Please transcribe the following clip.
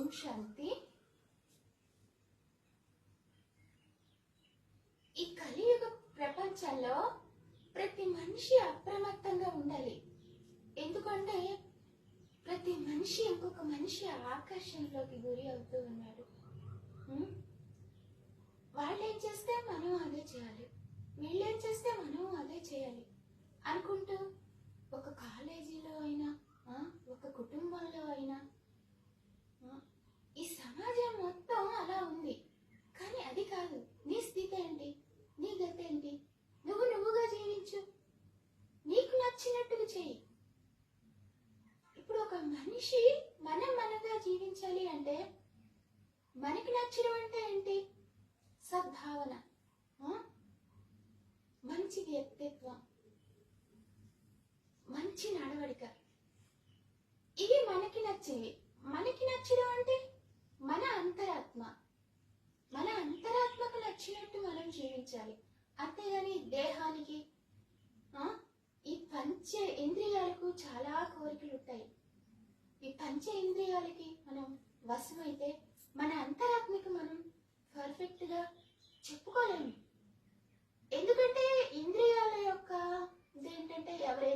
ఓం శాంతి. ఈ కలియుగ ప్రపంచంలో ప్రతి మనిషి అప్రమత్తంగా ఉండాలి. ఎందుకంటే ప్రతి మనిషి ఇంకొక మనిషి ఆకర్షణలోకి గురి అవుతూ ఉన్నాడు. వాళ్ళు వాళ్ళేం చేస్తే మనం అదే చేయాలి. వీళ్ళేం చేస్తే మనం అదే చేయాలి అనుకుంటూ మనిషి మనం మనంగా జీవించాలి అంటే మనకి నచ్చడం అంటే ఏంటి? సద్భావన మంచి వ్యక్తిత్వం మంచి నడవడిక. ఇవి మనకి నచ్చేవి. మనకి నచ్చడం అంటే మన అంతరాత్మ. మన అంతరాత్మకు నచ్చినట్టు మనం జీవించాలి. అంతేగాని దేహానికి ఈ పంచ ఇంద్రియాలకు చాలా కోరికలు ఉంటాయి ఈ పంచ ఇంద్రియాలకి మనం వశమైతే మన అంతరాత్మకి మనం పర్ఫెక్ట్గా చెప్పుకోలేము.